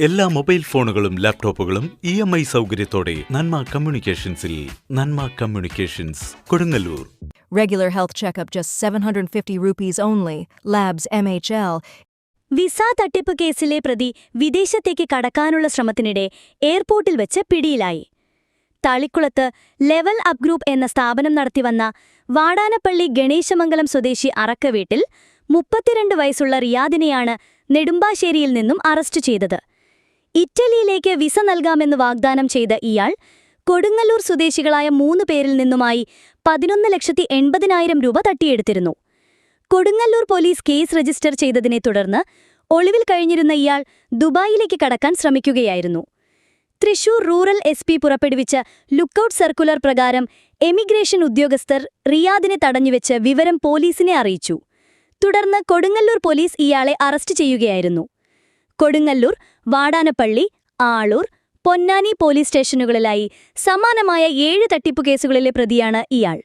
എല്ലാ മൊബൈൽ ഫോണുകളും ലാപ്ടോപ്പുകളും ഇ എം ഐ സൗകര്യത്തോടെ നന്മ കമ്മ്യൂണിക്കേഷൻസിൽ Nanma communications Kodungallur Regular health checkup just 750 rupees only. Labs MHL. Visa തട്ടിപ്പ് കേസിലെ പ്രതി വിദേശത്തേക്ക് കടക്കാനുള്ള ശ്രമത്തിനിടെ എയർപോർട്ടിൽ വെച്ച് പിടിയിലായി തളിക്കുളത്ത് ലെവൽ അപ് ഗ്രൂപ്പ് എന്ന സ്ഥാപനം നടത്തിവന്ന വാടാനപ്പള്ളി ഗണേശമംഗലം സ്വദേശി അറക്കവീട്ടിൽ മുപ്പത്തിരണ്ട് വയസ്സുള്ള റിയാദിനെയാണ് നെടുമ്പാശ്ശേരിയിൽ നിന്നും അറസ്റ്റ് ചെയ്തത് ഇറ്റലിയിലേക്ക് വിസ നൽകാമെന്ന് വാഗ്ദാനം ചെയ്ത ഇയാൾ കൊടുങ്ങല്ലൂർ സ്വദേശികളായ മൂന്ന് പേരിൽ നിന്നുമായി പതിനൊന്ന് ലക്ഷത്തി എൺപതിനായിരം രൂപ തട്ടിയെടുത്തിരുന്നു. കൊടുങ്ങല്ലൂർ പോലീസ് കേസ് രജിസ്റ്റർ ചെയ്തതിനെ തുടർന്ന് ഒളിവിൽ കഴിഞ്ഞിരുന്ന ഇയാൾ ദുബായിലേക്ക് കടക്കാൻ ശ്രമിക്കുകയായിരുന്നു. തൃശൂർ റൂറൽ എസ് പി പുറപ്പെടുവിച്ച ലുക്കൌട്ട് സർക്കുലർ പ്രകാരം എമിഗ്രേഷൻ ഉദ്യോഗസ്ഥർ റിയാദിനെ തടഞ്ഞുവെച്ച് വിവരം പോലീസിനെ അറിയിച്ചു. തുടർന്ന് കൊടുങ്ങല്ലൂർ പോലീസ് ഇയാളെ അറസ്റ്റ് ചെയ്യുകയായിരുന്നു. കൊടുങ്ങല്ലൂർ വാടാനപ്പള്ളി ആളൂർ പൊന്നാനി പോലീസ് സ്റ്റേഷനുകളിലായി സമാനമായ ഏഴ് തട്ടിപ്പു കേസുകളിലെ പ്രതിയാണ് ഇയാൾ.